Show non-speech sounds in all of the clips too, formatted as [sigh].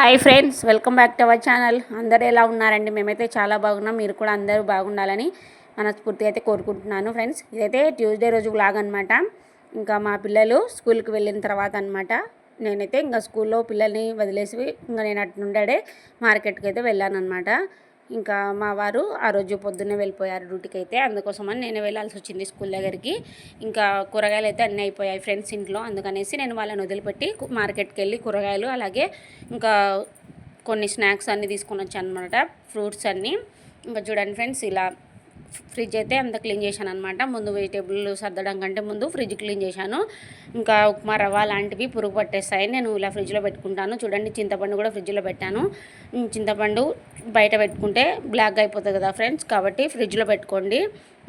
Hi friends welcome back to our channel. అందరూ ఎలా ఉన్నారండి? మేమైతే చాలా బాగున్నాం. మీరు కూడా అందరూ బాగుండాలని మనస్ఫూర్తిగా అయితే కోరుకుంటున్నాను ఫ్రెండ్స్. ఇదైతే ట్యూస్డే రోజు లాగ్ అనమాట ఇంకా మా పిల్లలు స్కూల్కి వెళ్ళిన తర్వాత అనమాట నేనైతే ఇంకా స్కూల్లో పిల్లల్ని వదిలేసి ఇంకా నేను అటు ఉండాడే మార్కెట్కి అయితే వెళ్ళాను అనమాట ఇంకా మా వారు ఆ రోజు పొద్దున్నే వెళ్ళిపోయారు డ్యూటీకి అయితే. అందుకోసమని నేను వెళ్ళాల్సి వచ్చింది స్కూల్ దగ్గరికి. ఇంకా కూరగాయలు అయితే అన్నీ అయిపోయాయి ఫ్రెండ్స్ ఇంట్లో. అందుకనేసి నేను వాళ్ళని వదిలిపెట్టి మార్కెట్కి వెళ్ళి కూరగాయలు అలాగే ఇంకా కొన్ని స్నాక్స్ అన్నీ తీసుకొని వచ్చాను అనమాట ఫ్రూట్స్ అన్నీ. ఇంకా చూడండి ఫ్రెండ్స్ ఇలా ఫ్రిడ్జ్ అయితే అంత క్లీన్ చేశాను అనమాట ముందు వెజిటేబుల్ సర్దడం కంటే ముందు ఫ్రిడ్జ్ క్లీన్ చేశాను. ఇంకా ఉప్మా రవ్వ లాంటివి పురుగు పట్టేస్తాయి. నేను ఇలా ఫ్రిడ్జ్లో పెట్టుకుంటాను. చూడండి చింతపండు కూడా ఫ్రిడ్జ్లో పెట్టాను. చింతపండు బయట పెట్టుకుంటే బ్లాక్ అయిపోతుంది కదా ఫ్రెండ్స్ కాబట్టి ఫ్రిడ్జ్లో పెట్టుకోండి.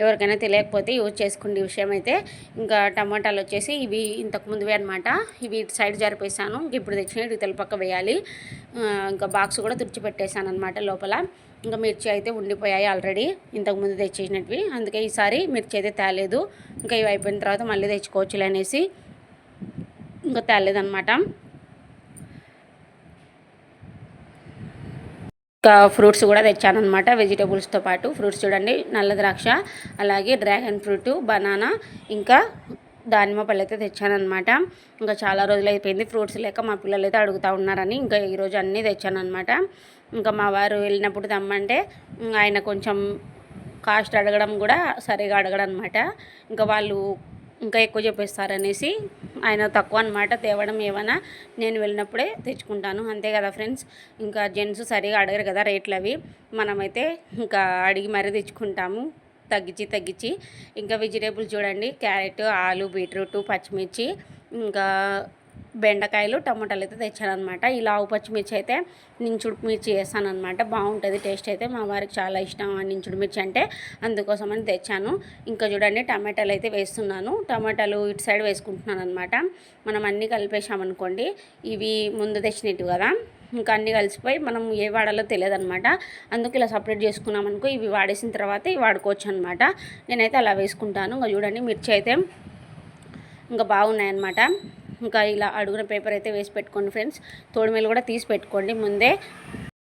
ఎవరికైనా తెలియకపోతే యూజ్ చేసుకోండి విషయం అయితే. ఇంకా టమాటాలు వచ్చేసి ఇవి ఇంతకు ముందువే అనమాట ఇవి ఇటు సైడ్ జరిపేసాను ఇప్పుడు తెచ్చిన ఇటు తెలుపక్క వేయాలి. ఇంకా బాక్స్ కూడా తుడిచిపెట్టేశాను అనమాట లోపల. ఇంకా మిర్చి అయితే ఉండిపోయాయి ఆల్రెడీ. ఇంతకుముందు తెచ్చేసినవి అందుకే ఈసారి మిర్చి అయితే తేలేదు. ఇంకా ఇవి అయిపోయిన తర్వాత మళ్ళీ తెచ్చుకోవచ్చులే అనేసి ఇంకా తేలేదనమాట ఇంకా ఫ్రూట్స్ కూడా తెచ్చానమాట వెజిటేబుల్స్తో పాటు. ఫ్రూట్స్ చూడండి నల్ల ద్రాక్ష అలాగే డ్రాగన్ ఫ్రూట్ బనానా ఇంకా దానిమ్మ పళ్ళు అయితే తెచ్చానమాట ఇంకా చాలా రోజులు అయిపోయింది ఫ్రూట్స్ లేక మా పిల్లలు అయితే అడుగుతూ ఉన్నారని ఇంకా ఈరోజు అన్నీ తెచ్చానమాట ఇంకా మా వారు వెళ్ళినప్పుడు తెమ్మంటే ఆయన కొంచెం కాస్ట్ అడగడం కూడా సరిగా అడగడం అనమాట ఇంకా వాళ్ళు ఇంకా ఎక్కువ చెప్పేస్తారనేసి ఆయన తక్కువ అనమాట తేవడం ఏమైనా నేను వెళ్ళినప్పుడే తెచ్చుకుంటాను. అంతే కదా ఫ్రెండ్స్? ఇంకా జెంట్స్ సరిగా అడగరు కదా రేట్లు అవి మనమైతే ఇంకా అడిగి మరీ తెచ్చుకుంటాము. తగ్గించి తగ్గించి. ఇంకా వెజిటేబుల్ చూడండి. క్యారెట్ ఆలు బీట్రూట్ పచ్చిమిర్చి ఇంకా బెండకాయలు టమాటాలు అయితే తెచ్చాను అనమాట ఈ లావు పచ్చిమిర్చి అయితే నించుడు మిర్చి వేస్తాను అనమాట బాగుంటుంది టేస్ట్ అయితే. మా వారికి చాలా ఇష్టం ఆ నించుడు మిర్చి అంటే. అందుకోసమని తెచ్చాను. ఇంకా చూడండి టమాటాలు అయితే వేస్తున్నాను. టమాటాలు ఇటు సైడ్ వేసుకుంటున్నాను అనమాట మనం అన్నీ కలిపేసామనుకోండి ఇవి ముందు తెచ్చినట్టు కదా. ఇంకా అన్నీ కలిసిపోయి మనం ఏ వాడాలో తెలియదు అనమాట అందుకు ఇలా సపరేట్ చేసుకున్నాం అనుకో ఇవి వాడేసిన తర్వాత ఇవి వాడుకోవచ్చు అనమాట. నేనైతే అలా వేసుకుంటాను. ఇంకా చూడండి మిర్చి అయితే ఇంకా బాగున్నాయన్నమాట. ఇంకా ఇలా అడుగున పేపర్ అయితే వేసి పెట్టుకోండి ఫ్రెండ్స్ తోడుమేలు కూడా తీసి పెట్టుకోండి ముందే.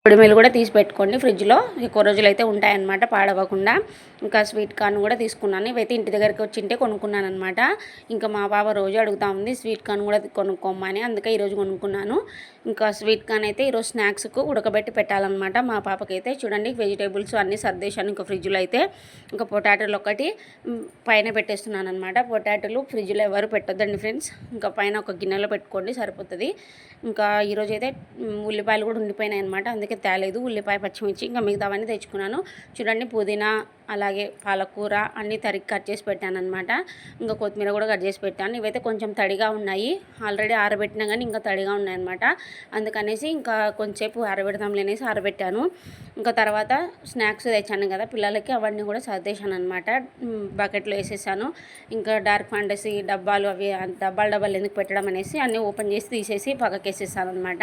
పొడిమేలు కూడా తీసి పెట్టుకోండి ఫ్రిడ్జ్లో. ఎక్కువ రోజులు అయితే ఉంటాయన్నమాట పాడవకుండా. ఇంకా స్వీట్ కార్న్ కూడా తీసుకున్నాను. ఇవైతే ఇంటి దగ్గరికి వచ్చింటే కొనుక్కున్నాను అనమాట. ఇంకా మా బాబా రోజు అడుగుతా ఉంది స్వీట్ కార్న్ కూడా కొనుక్కోమని అందుకే ఈరోజు కొనుక్కున్నాను. ఇంకా స్వీట్ కార్న్ అయితే ఈరోజు స్నాక్స్కు ఉడకబెట్టి పెట్టాలన్నమాట. మా పాపకైతే చూడండి వెజిటేబుల్స్ అన్నీ సర్దేశాను. ఇంకా ఫ్రిడ్జ్లో అయితే ఇంకా పొటాటోలు ఒకటి పైన పెట్టేస్తున్నాను అనమాట పొటాటోలు ఫ్రిడ్జ్లో ఎవరు పెట్టొద్దండి ఫ్రెండ్స్. ఇంకా పైన ఒక గిన్నెలో పెట్టుకోండి సరిపోతుంది. ఇంకా ఈరోజు అయితే ఉల్లిపాయలు కూడా ఉండిపోయినాయి అనమాట అందుకే తేలేదు. ఉల్లిపాయ పచ్చిమిర్చి ఇంకా మిగతావన్నీ తెచ్చుకున్నాను. చూడండి పుదీనా అలాగే పాలకూర అన్నీ తరిగి కట్ చేసి పెట్టాను అనమాట ఇంకా కొత్తిమీర కూడా కట్ చేసి పెట్టాను. ఇవైతే కొంచెం తడిగా ఉన్నాయి. ఆల్రెడీ ఆరబెట్టినా కానీ ఇంకా తడిగా ఉన్నాయన్నమాట. అందుకనేసి ఇంకా కొంచెంసేపు ఆరబెడతాం లేనేసి ఆరబెట్టాను. ఇంకా తర్వాత స్నాక్స్ తెచ్చాను కదా పిల్లలకి అవన్నీ కూడా సర్దేశాను అనమాట బకెట్లో వేసేసాను. ఇంకా డార్క్ ఫాంటసీ డబ్బాలు అవి డబ్బాలు డబ్బాలు ఎందుకు పెట్టడం అనేసి అన్నీ ఓపెన్ చేసి తీసేసి పక్కకేసేసాను అనమాట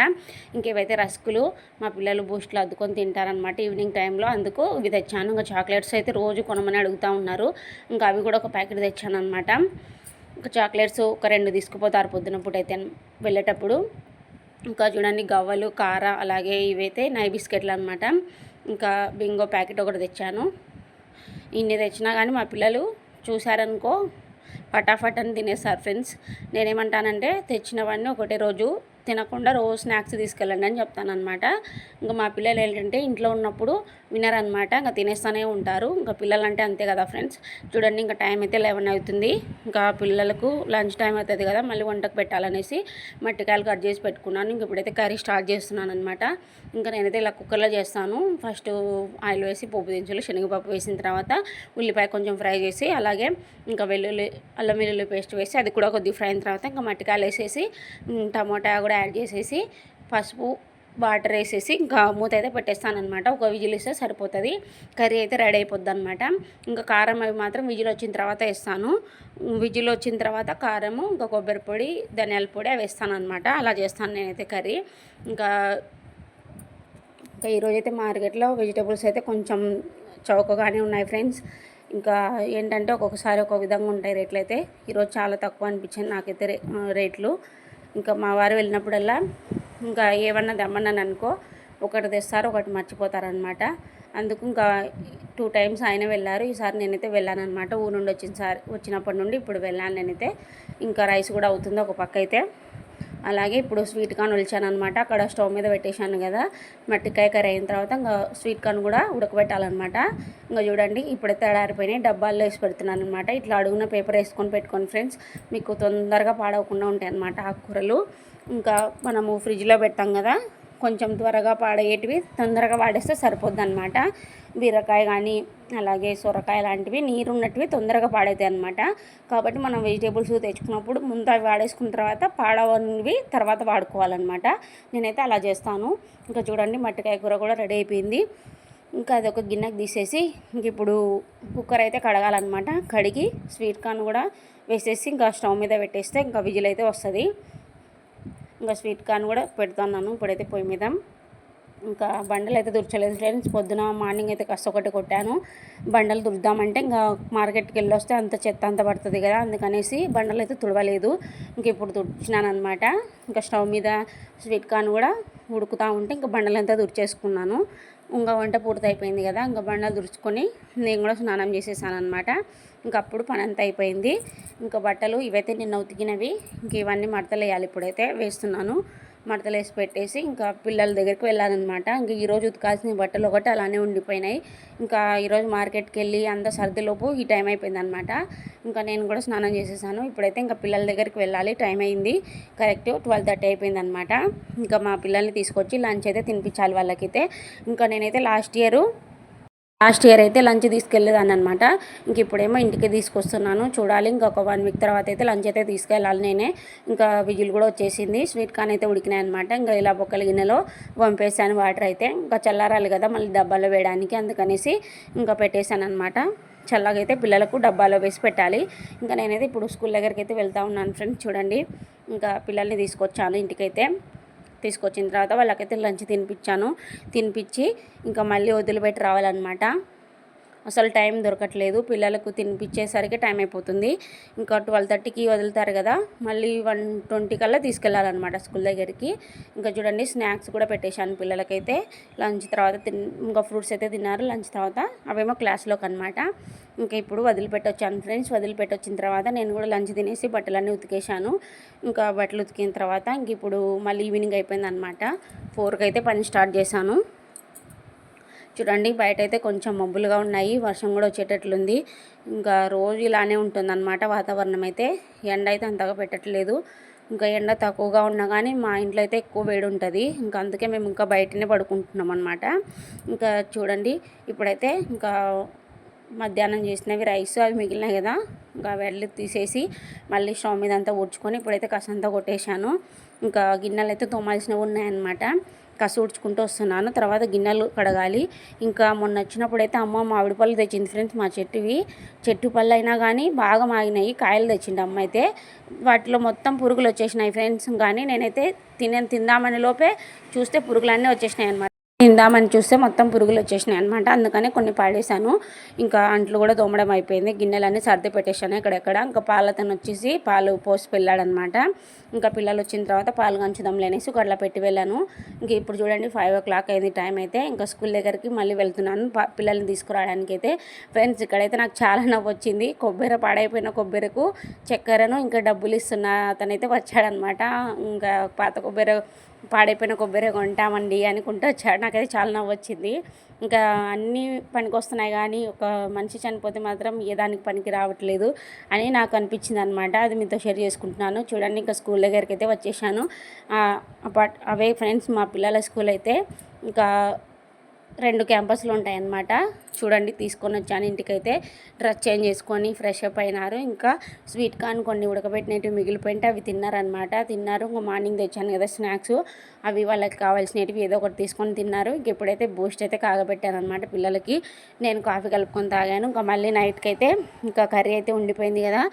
ఇంకేవైతే రస్కులు మా పిల్లలు బూస్ట్లు అద్దుకొని తింటారనమాట ఈవినింగ్ టైంలో అందుకు ఇవి తెచ్చాను. ఇంకా చాక్లెట్స్ అయితే రోజు కొనమని అడుగుతూ ఉన్నారు. ఇంకా అవి కూడా ఒక ప్యాకెట్ తెచ్చాను అనమాట ఇంకా చాక్లెట్స్ ఒక రెండు తీసుకుపోతారు పొద్దున పూట అయితే వెళ్ళేటప్పుడు. ఇంకా చూడండి గవ్వలు కార అలాగే ఇవైతే నై బిస్కెట్లు అనమాట ఇంకా బింగో ప్యాకెట్ ఒకటి తెచ్చాను. ఇన్ని తెచ్చినా కానీ మా పిల్లలు చూశారనుకో ఫటాఫట్ అని తినేస్తారు ఫ్రెండ్స్. నేనేమంటానంటే తెచ్చినవన్నీ ఒకటే రోజు తినకుండా రోజు స్నాక్స్ తీసుకెళ్ళండి అని చెప్తాను అనమాట ఇంకా మా పిల్లలు ఏంటంటే ఇంట్లో ఉన్నప్పుడు వినరనమాట ఇంకా తినేస్తూనే ఉంటారు. ఇంకా పిల్లలు అంటే అంతే కదా ఫ్రెండ్స్. చూడండి ఇంకా టైం అయితే లెవెన్ అవుతుంది. ఇంకా పిల్లలకు లంచ్ టైం అవుతుంది కదా. మళ్ళీ వంటకు పెట్టాలనేసి మట్టికాయలు కట్ చేసి పెట్టుకున్నాను. ఇంక ఇప్పుడైతే కర్రీ స్టార్ట్ చేస్తున్నాను అనమాట ఇంకా నేనైతే ఇలా కుక్కర్లో చేస్తాను. ఫస్ట్ ఆయిల్ వేసి పోపు దించులు శనగపప్పు వేసిన తర్వాత ఉల్లిపాయ కొంచెం ఫ్రై చేసి అలాగే ఇంకా వెల్లుల్లి అల్లం వెల్లుల్లి పేస్ట్ వేసి అది కూడా కొద్దిగా ఫ్రై అయిన తర్వాత ఇంకా మట్టికాయలు వేసేసి టమాటా కూడా యాడ్ చేసేసి పసుపు వాటర్ వేసేసి ఇంకా మూత అయితే పెట్టేస్తాను అనమాట ఒక విజిల్ ఇస్తే సరిపోతుంది. కర్రీ అయితే రెడీ అయిపోద్ది అనమాట ఇంకా కారం అవి మాత్రం విజిల్ వచ్చిన తర్వాత వేస్తాను. విజిల్ వచ్చిన తర్వాత కారము ఇంకా కొబ్బరి పొడి ధనియాల పొడి అవి వేస్తాను అనమాట అలా చేస్తాను నేనైతే కర్రీ. ఇంకా ఇంకా ఈరోజైతే మార్కెట్లో వెజిటేబుల్స్ అయితే కొంచెం చౌకగానే ఉన్నాయి ఫ్రెండ్స్. ఇంకా ఏంటంటే ఒక్కొక్కసారి ఒక్కొక్క విధంగా ఉంటాయి రేట్లు అయితే. ఈరోజు చాలా తక్కువ అనిపించింది నాకైతే రేట్లు. ఇంకా మా వారు వెళ్ళినప్పుడల్లా ఇంకా ఏమన్నా దమ్మన్నాను అనుకో ఒకటి తెస్తారు ఒకటి మర్చిపోతారనమాట అందుకు ఇంకా టూ టైమ్స్ ఆయన వెళ్ళారు. ఈసారి నేనైతే వెళ్ళాను అనమాట ఊరు నుండి వచ్చిన సారి వచ్చినప్పటి నుండి ఇప్పుడు వెళ్ళాను నేనైతే. ఇంకా రైస్ కూడా అవుతుంది ఒక పక్క అయితే. అలాగే ఇప్పుడు స్వీట్ కార్న్ ఒలిచాను అనమాట అక్కడ స్టవ్ మీద పెట్టేశాను కదా. మట్టికాయ కర్రీ అయిన తర్వాత ఇంకా స్వీట్ కార్న్ కూడా ఉడకబెట్టాలన్నమాట. ఇంకా చూడండి ఇప్పుడైతే తడారిపోయినాయి డబ్బాల్లో వేసి పెడుతున్నాను అనమాట ఇట్లా అడుగున పేపర్ వేసుకొని పెట్టుకోండి ఫ్రెండ్స్. మీకు తొందరగా పాడవకుండా ఉంటాయి అనమాట ఆకుకూరలు. ఇంకా మనము ఫ్రిడ్జ్లో పెడతాం కదా. కొంచెం త్వరగా పాడేటివి తొందరగా వాడేస్తే సరిపోద్ది అనమాట బీరకాయ కానీ అలాగే సొరకాయ లాంటివి నీరు ఉన్నటివి తొందరగా పాడవుతాయి అనమాట కాబట్టి మనం వెజిటేబుల్స్ తెచ్చుకున్నప్పుడు ముందు అవి వాడేసుకున్న తర్వాత పాడవనివి తర్వాత వాడుకోవాలన్నమాట. నేనైతే అలా చేస్తాను. ఇంకా చూడండి మట్టికాయ కూర కూడా రెడీ అయిపోయింది. ఇంకా అది ఒక గిన్నెకి తీసేసి ఇప్పుడు కుక్కర్ అయితే కడగాలన్నమాట. కడిగి స్వీట్ కార్న్ కూడా వేసేసి ఇంకా స్టవ్ మీద పెట్టేస్తే ఇంకా విజిల్ అయితే వస్తుంది. ఇంకా స్వీట్ కార్న్ కూడా పెడుతున్నాను. ఇప్పుడైతే పొయ్యి మీద. ఇంకా బండలు అయితే దుర్చలేదు ఫ్రెండ్స్. పొద్దున మార్నింగ్ అయితే కష్ట ఒకటి కొట్టాను. బండలు దుర్దామంటే ఇంకా మార్కెట్కి వెళ్ళి వస్తే అంత చెత్త అంత పడుతుంది కదా. అందుకనేసి బండలు అయితే తుడవలేదు. ఇంక ఇప్పుడు తుడిచినాను అనమాట ఇంకా స్టవ్ మీద స్వీట్ కార్న్ కూడా ఉడుకుతూ ఉంటే ఇంకా బండలంతా దుర్చేసుకున్నాను. ఇంకా వంట పూర్తయిపోయింది కదా ఇంకా బండలు దుడుచుకొని నేను కూడా స్నానం చేసేసాను అనమాట ఇంకా అప్పుడు పని అంతా అయిపోయింది. ఇంకా బట్టలు ఇవైతే నిన్న ఉతికినవి ఇంక ఇవన్నీ మడతలు వేయాలి ఇప్పుడైతే వేస్తున్నాను. మడతలు వేసి పెట్టేసి ఇంకా పిల్లల దగ్గరికి వెళ్ళాలన్నమాట. ఇంకా ఈరోజు ఉతకాల్సిన బట్టలు ఒకటి అలానే ఉండిపోయినాయి. ఇంకా ఈరోజు మార్కెట్కి వెళ్ళి అంత సర్దిలోపు ఈ టైం అయిపోయింది అనమాట ఇంకా నేను కూడా స్నానం చేసేసాను. ఇప్పుడైతే ఇంకా పిల్లల దగ్గరికి వెళ్ళాలి. టైం అయింది. కరెక్ట్ ట్వెల్వ్ థర్టీ అయిపోయింది అనమాట ఇంకా మా పిల్లల్ని తీసుకొచ్చి లంచ్ అయితే తినిపించాలి వాళ్ళకైతే. ఇంకా నేనైతే లాస్ట్ ఇయర్ లాస్ట్ ఇయర్ అయితే లంచ్ తీసుకెళ్ళేదాన్ని అనమాట ఇంక ఇప్పుడేమో ఇంటికి తీసుకొస్తున్నాను. చూడాలి ఇంకొక వన్ వీక్ తర్వాత అయితే లంచ్ అయితే తీసుకెళ్ళాలి నేనే. ఇంకా విజిల్ కూడా వచ్చేసింది. స్వీట్ కార్న్ అయితే ఉడికినాయి అనమాట ఇంకా ఇలా బొక్కల గిన్నెలో పంపేసాను వాటర్ అయితే. ఇంకా చల్లారాలి కదా మళ్ళీ డబ్బాలో వేయడానికి అందుకనేసి ఇంకా పెట్టేశాను అనమాట చల్లగైతే పిల్లలకు డబ్బాలో వేసి పెట్టాలి. ఇంకా నేనైతే ఇప్పుడు స్కూల్ దగ్గరికి అయితే వెళ్తూ ఉన్నాను ఫ్రెండ్స్ చూడండి. ఇంకా పిల్లల్ని తీసుకొచ్చాను ఇంటికైతే. తీసుకొచ్చిన తర్వాత వాళ్ళకైతే లంచ్ తినిపించాను. తినిపించి ఇంకా మళ్ళీ వదిలిపెట్టి రావాలన్నమాట. అసలు టైం దొరకట్లేదు. పిల్లలకు తినిపించేసరికి టైం అయిపోతుంది. ఇంకా ట్వెల్వ్ థర్టీకి వదులుతారు కదా మళ్ళీ వన్ ట్వంటీ కల్లా తీసుకెళ్ళాలన్నమాట స్కూల్ దగ్గరికి. ఇంకా చూడండి స్నాక్స్ కూడా పెట్టేశాను పిల్లలకైతే. లంచ్ తర్వాత తిన్ ఇంకా ఫ్రూట్స్ అయితే తిన్నారు. లంచ్ తర్వాత అవేమో క్లాస్లోకి అనమాట ఇంకా ఇప్పుడు వదిలిపెట్టొచ్చాను ఫ్రెండ్స్. వదిలిపెట్టొచ్చిన తర్వాత నేను కూడా లంచ్ తినేసి బట్టలన్నీ ఉతికేశాను. ఇంకా బట్టలు ఉతికిన తర్వాత ఇంక ఇప్పుడు మళ్ళీ ఈవినింగ్ అయిపోయింది అనమాట ఫోర్కి అయితే పని స్టార్ట్ చేశాను. చూడండి బయట అయితే కొంచెం మబ్బులుగా ఉన్నాయి వర్షం కూడా వచ్చేటట్లుంది. ఇంకా రోజు ఇలానే ఉంటుందన్నమాట వాతావరణం అయితే ఎండ అయితే అంతగా పెట్టట్లేదు. ఇంకా ఎండ తక్కువగా ఉన్నా కానీ మా ఇంట్లో అయితే ఎక్కువ వేడి ఉంటుంది ఇంకా అందుకే మేము ఇంకా బయటనే పడుకుంటున్నాం అనమాట ఇంకా చూడండి ఇప్పుడైతే ఇంకా మధ్యాహ్నం చేసినవి రైస్ అవి మిగిలినాయి కదా. ఇంకా వెళ్ళి తీసేసి మళ్ళీ స్టవ్ మీద అంతా ఊడ్చుకొని ఇప్పుడైతే కసంతా కొట్టేశాను. ఇంకా గిన్నెలు అయితే తోమాల్సినవి ఉన్నాయన్నమాట. కసూడ్చుకుంటూ వస్తున్నాను. తర్వాత గిన్నెలు కడగాలి. ఇంకా మొన్న వచ్చినప్పుడు అయితే అమ్మ మామిడి పళ్ళు తెచ్చింది ఫ్రెండ్స్ మా చెట్టువి. చెట్టు పళ్ళు అయినా కానీ బాగా మాగినాయి కాయలు తెచ్చింది అమ్మ అయితే. వాటిలో మొత్తం పురుగులు వచ్చేసినాయి ఫ్రెండ్స్ కానీ నేనైతే తినే తిందామని లోపే చూస్తే పురుగులన్నీ వచ్చేసినాయి అనమాట తిందామని చూస్తే మొత్తం పురుగులు వచ్చేసినాయి అనమాట అందుకని కొన్ని పాడేశాను. ఇంకా అంట్లు కూడా తోమడం అయిపోయింది. గిన్నెలన్నీ సర్ది పెట్టేశాను ఇక్కడెక్కడ ఇంకా పాలతను వచ్చేసి పాలు పోసి వెళ్ళాడనమాట ఇంకా పిల్లలు వచ్చిన తర్వాత పాలు కంచుదాం లేనేసి గడ్ల పెట్టి వెళ్ళాను. ఇంక ఇప్పుడు చూడండి ఫైవ్ ఓ క్లాక్ అయింది టైం అయితే. ఇంకా స్కూల్ దగ్గరికి మళ్ళీ వెళ్తున్నాను. పిల్లల్ని తీసుకురావడానికి అయితే. ఫ్రెండ్స్ ఇక్కడైతే నాకు చాలా నవ్వు వచ్చింది. కొబ్బరి పాడైపోయిన కొబ్బరికు చక్కెరను ఇంకా డబ్బులు ఇస్తున్న అతనైతే వచ్చాడనమాట ఇంకా పాత కొబ్బరి పాడైపోయిన కొబ్బరి కొంటామండి అనుకుంటూ వచ్చాడు. నాకైతే చాలా నవ్వు వచ్చింది ఇంకా అన్నీ పనికి వస్తున్నాయి కానీ ఒక మనిషి చనిపోతే మాత్రం ఏ దానికి పనికి రావట్లేదు అని నాకు అనిపించింది అనమాట అది మీతో షేర్ చేసుకుంటున్నాను. చూడండి ఇంకా స్కూల్ దగ్గరికి అయితే వచ్చేసాను అపార్ట్ అవే ఫ్రెండ్స్ మా పిల్లల స్కూల్ అయితే ఇంకా రెండు క్యాంపస్లు ఉంటాయన్నమాట. చూడండి తీసుకొని వచ్చాను. ఇంటికైతే డ్రెస్ చేంజ్ చేసుకొని ఫ్రెష్ అప్ అయినారు. ఇంకా స్వీట్ కార్న్ కొన్ని ఉడకబెట్టినవి మిగిలిపోయింటే అవి తిన్నారనమాట తిన్నారు. ఇంకా మార్నింగ్ తెచ్చాను కదా స్నాక్స్. అవి వాళ్ళకి కావాల్సినవి ఏదో ఒకటి తీసుకొని తిన్నారు. ఇంక ఎప్పుడైతే బూస్ట్ అయితే కాగబెట్టాను అనమాట పిల్లలకి. నేను కాఫీ కలుపుకొని తాగాను. ఇంకా మళ్ళీ నైట్కి అయితే ఇంకా కర్రీ అయితే ఉండిపోయింది కదా.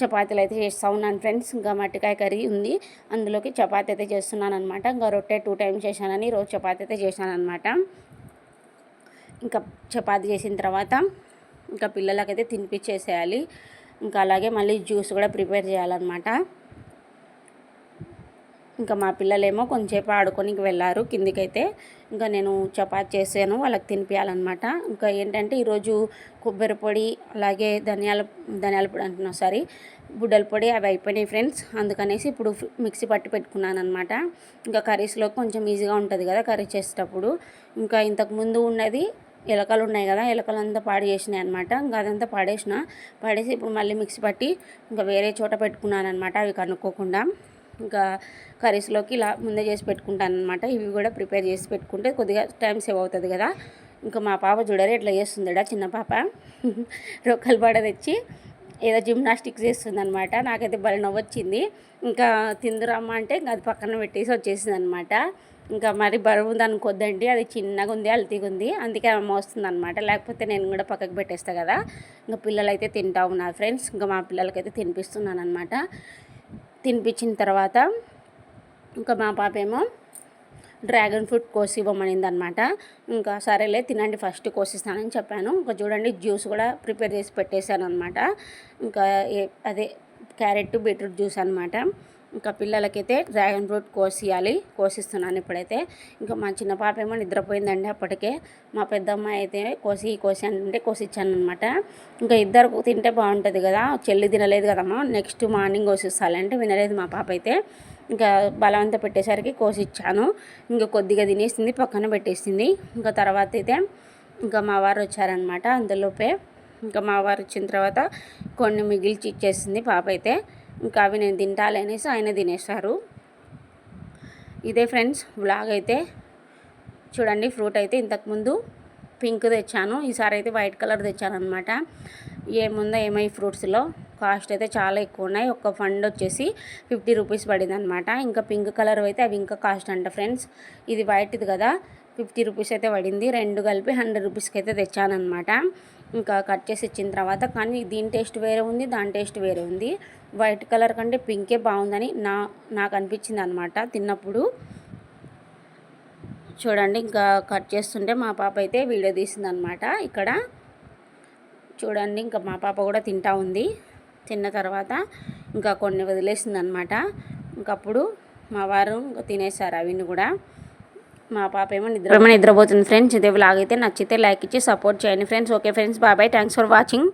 చపాతీలు అయితే చేస్తా ఉన్నాను ఫ్రెండ్స్. ఇంకా మట్టికాయ కర్రీ ఉంది. అందులోకి చపాతీ అయితే చేస్తున్నాను అనమాట ఇంకా రొట్టె టూ టైమ్స్ చేశానని రోజు చపాతీ అయితే చేశాను అనమాట ఇంకా చపాతి చేసిన తర్వాత ఇంకా పిల్లలకైతే తినిపించేసేయాలి. ఇంకా అలాగే మళ్ళీ జ్యూస్ కూడా ప్రిపేర్ చేయాలన్నమాట. ఇంకా మా పిల్లలేమో కొంచెంసేపు ఆడుకోనికి వెళ్ళారు కిందికైతే. ఇంకా నేను చపాతి చేసాను వాళ్ళకి తినిపించాలన్నమాట ఇంకా ఏంటంటే ఈరోజు కొబ్బరి పొడి అలాగే ధనియాల ధనియాల పొడి అంటున్నా సారీ బుడ్డల పొడి అవి అయిపోయినాయి ఫ్రెండ్స్. అందుకనేసి ఇప్పుడు మిక్సీ పట్టి పెట్టుకున్నాను అనమాట ఇంకా కర్రీస్లో కొంచెం ఈజీగా ఉంటుంది కదా కర్రీ చేసేటప్పుడు. ఇంకా ఇంతకుముందు ఉన్నది ఎలకలు ఉన్నాయి కదా ఎలకలు అంతా పాడు చేసినాయి అనమాట ఇంకా అదంతా పాడేసిన. పాడేసి ఇప్పుడు మళ్ళీ మిక్సీ పట్టి ఇంకా వేరే చోట పెట్టుకున్నాను అనమాట అవి కనుక్కోకుండా. ఇంకా కర్రీస్లోకి ఇలా ముందే చేసి పెట్టుకుంటాను అనమాట ఇవి కూడా ప్రిపేర్ చేసి పెట్టుకుంటే కొద్దిగా టైం సేవ్ అవుతుంది కదా. ఇంకా మా పాప చూడరు ఇట్లా చేస్తుందడా చిన్న పాప. [laughs] రొక్కలు పడ తెచ్చి ఏదో జిమ్నాస్టిక్స్ చేస్తుంది అనమాట నాకైతే భలే నవ్వొచ్చింది. ఇంకా తిందురమ్మ అంటే ఇంకా అది పక్కన పెట్టేసి వచ్చేసింది అనమాట ఇంకా మరి బరువు దానికి అది చిన్నగా ఉంది అల్తీగా ఉంది అందుకే అమ్మ వస్తుంది అనమాట లేకపోతే నేను కూడా పక్కకు పెట్టేస్తా కదా. ఇంకా పిల్లలు అయితే తింటా ఉన్నారు ఫ్రెండ్స్ ఇంకా మా పిల్లలకైతే తినిపిస్తున్నాను అనమాట తినిపించిన తర్వాత ఇంకా మా పాప ఏమో డ్రాగన్ ఫ్రూట్ కోసి ఇవ్వమనింది అనమాట ఇంకా సరేలే తినండి ఫస్ట్ కోసిస్తానని చెప్పాను. ఇంకా చూడండి జ్యూస్ కూడా ప్రిపేర్ చేసి పెట్టేశాను అనమాట ఇంకా అదే క్యారెట్ బీట్రూట్ జ్యూస్ అనమాట ఇంకా పిల్లలకైతే డ్రాగన్ ఫ్రూట్ కోసియాలి కోసిస్తున్నాను ఇప్పుడైతే. ఇంకా మా చిన్న పాప ఏమో నిద్రపోయిందండి అప్పటికే. మా పెద్దమ్మాయి అయితే కోసి కోసి అంటే కోసిచ్చాను అనమాట ఇంకా ఇద్దరు తింటే బాగుంటుంది కదా చెల్లి తినలేదు కదమ్మా నెక్స్ట్ మార్నింగ్ కోసిస్తాలంటే వినలేదు మా పాప అయితే. ఇంకా బలవంత పెట్టేసరికి కోసిచ్చాను. ఇంకా కొద్దిగా తినేసింది పక్కన పెట్టేసింది. ఇంకా తర్వాత అయితే ఇంకా మా వారు వచ్చారనమాట అందులోపే. ఇంకా మా వారు వచ్చిన తర్వాత కొన్ని మిగిల్చి ఇచ్చేసింది పాప అయితే. ఇంకా అవి నేను తింటాలి అనేసి ఆయన తినేశారు. ఇదే ఫ్రెండ్స్ బ్లాగ్ అయితే. చూడండి ఫ్రూట్ అయితే ఇంతకుముందు పింక్ తెచ్చాను. ఈసారి అయితే వైట్ కలర్ తెచ్చాను అనమాట ఏముందో ఏమై ఫ్రూట్స్లో కాస్ట్ అయితే చాలా ఎక్కువ ఉన్నాయి. ఒక ఫండ్ వచ్చేసి ఫిఫ్టీ రూపీస్ పడింది అనమాట ఇంకా పింక్ కలర్ అయితే అవి ఇంకా కాస్ట్ అంట ఫ్రెండ్స్. ఇది వైట్ది కదా. ఫిఫ్టీ రూపీస్ అయితే పడింది. రెండు కలిపి హండ్రెడ్ రూపీస్కి అయితే తెచ్చానమాట ఇంకా కట్ చేసి ఇచ్చిన తర్వాత కానీ దీని టేస్ట్ వేరే ఉంది దాని టేస్ట్ వేరే ఉంది. వైట్ కలర్ కంటే పింకే బాగుందని నా నాకు అనిపించింది అనమాట తిన్నప్పుడు. చూడండి ఇంకా కట్ చేస్తుంటే మా పాప అయితే వీడియో తీసింది అనమాట ఇక్కడ. చూడండి ఇంకా మా పాప కూడా తింటా ఉంది. తిన్న తర్వాత ఇంకా కొన్ని వదిలేసింది అనమాట ఇంకప్పుడు మా వారు ఇంకా తినేసారు అవిని కూడా. మా పాప ఏమో నిద్ర నిద్రపోతుంది. ఫ్రెండ్స్ ఇదే వ్లాగ్ అయితే నచ్చితే లైక్ ఇచ్చి సపోర్ట్ చేయండి. Friends okay friends bye bye thanks for watching